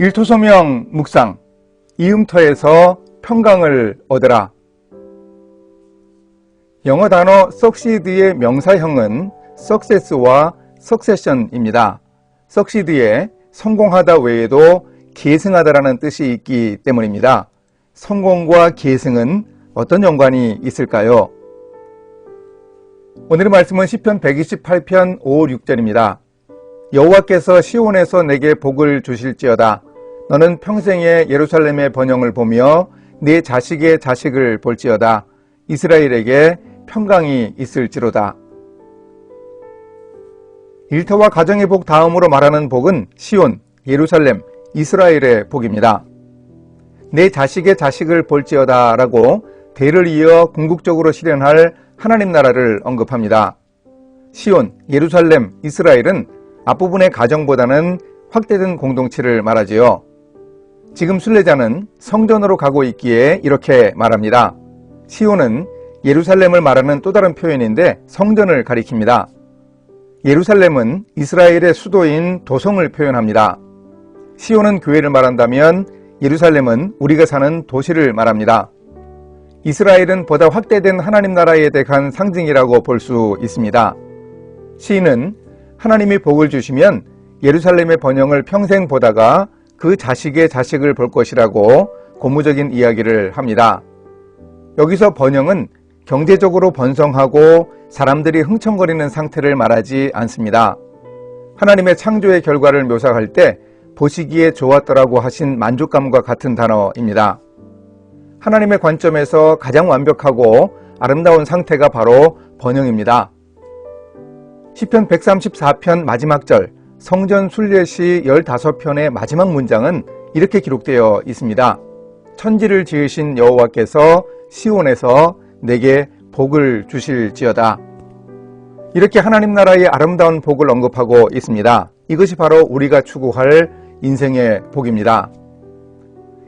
일토소명 묵상 이음터에서 평강을 얻으라 영어 단어 succeed의 명사형은 success와 succession입니다. succeed에 성공하다 외에도 계승하다라는 뜻이 있기 때문입니다. 성공과 계승은 어떤 연관이 있을까요? 오늘의 말씀은 시편 128편 5, 6절입니다. 여호와께서 시온에서 내게 복을 주실지어다. 너는 평생에 예루살렘의 번영을 보며 네 자식의 자식을 볼지어다. 이스라엘에게 평강이 있을지로다. 일터와 가정의 복 다음으로 말하는 복은 시온, 예루살렘, 이스라엘의 복입니다. 내 자식의 자식을 볼지어다 라고 대를 이어 궁극적으로 실현할 하나님 나라를 언급합니다. 시온, 예루살렘, 이스라엘은 앞부분의 가정보다는 확대된 공동체를 말하지요. 지금 순례자는 성전으로 가고 있기에 이렇게 말합니다. 시온은 예루살렘을 말하는 또 다른 표현인데 성전을 가리킵니다. 예루살렘은 이스라엘의 수도인 도성을 표현합니다. 시온은 교회를 말한다면 예루살렘은 우리가 사는 도시를 말합니다. 이스라엘은 보다 확대된 하나님 나라에 대한 상징이라고 볼 수 있습니다. 시인은 하나님이 복을 주시면 예루살렘의 번영을 평생 보다가 그 자식의 자식을 볼 것이라고 고무적인 이야기를 합니다. 여기서 번영은 경제적으로 번성하고 사람들이 흥청거리는 상태를 말하지 않습니다. 하나님의 창조의 결과를 묘사할 때 보시기에 좋았더라고 하신 만족감과 같은 단어입니다. 하나님의 관점에서 가장 완벽하고 아름다운 상태가 바로 번영입니다. 시편 134편 마지막 절 성전 순례시 15편의 마지막 문장은 이렇게 기록되어 있습니다. 천지를 지으신 여호와께서 시온에서 내게 복을 주실지어다. 이렇게 하나님 나라의 아름다운 복을 언급하고 있습니다. 이것이 바로 우리가 추구할 인생의 복입니다.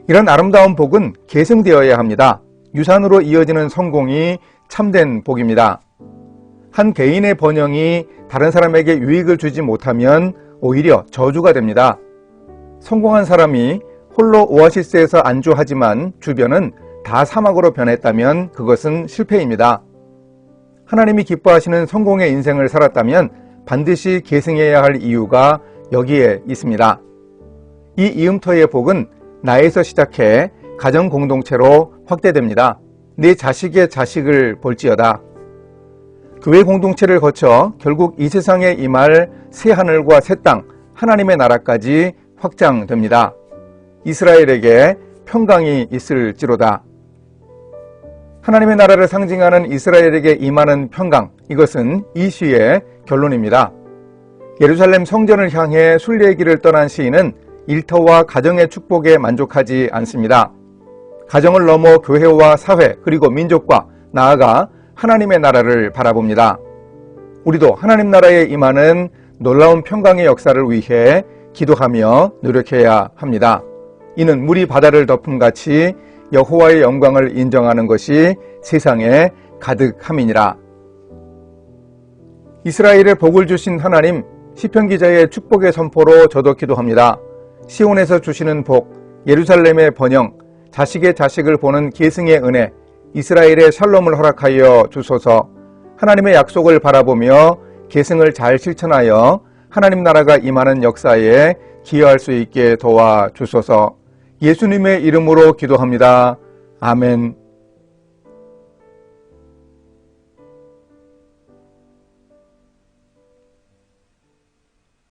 이런 아름다운 복은 계승되어야 합니다. 유산으로 이어지는 성공이 참된 복입니다. 한 개인의 번영이 다른 사람에게 유익을 주지 못하면 오히려 저주가 됩니다. 성공한 사람이 홀로 오아시스에서 안주하지만 주변은 다 사막으로 변했다면 그것은 실패입니다. 하나님이 기뻐하시는 성공의 인생을 살았다면 반드시 계승해야 할 이유가 여기에 있습니다. 이 이음터의 복은 나에서 시작해 가정 공동체로 확대됩니다. 네 자식의 자식을 볼지어다. 교회 공동체를 거쳐 결국 이 세상에 임할 새 하늘과 새 땅, 하나님의 나라까지 확장됩니다. 이스라엘에게 평강이 있을지로다. 하나님의 나라를 상징하는 이스라엘에게 임하는 평강, 이것은 이 시의 결론입니다. 예루살렘 성전을 향해 순례의 길을 떠난 시인은 일터와 가정의 축복에 만족하지 않습니다. 가정을 넘어 교회와 사회 그리고 민족과 나아가 하나님의 나라를 바라봅니다. 우리도 하나님 나라에 임하는 놀라운 평강의 역사를 위해 기도하며 노력해야 합니다. 이는 물이 바다를 덮음 같이 여호와의 영광을 인정하는 것이 세상에 가득함이니라. 이스라엘의 복을 주신 하나님 시편 기자의 축복의 선포로 저도 기도합니다. 시온에서 주시는 복, 예루살렘의 번영, 자식의 자식을 보는 계승의 은혜, 이스라엘의 샬롬을 허락하여 주소서. 하나님의 약속을 바라보며 계승을 잘 실천하여 하나님 나라가 임하는 역사에 기여할 수 있게 도와 주소서. 예수님의 이름으로 기도합니다. 아멘.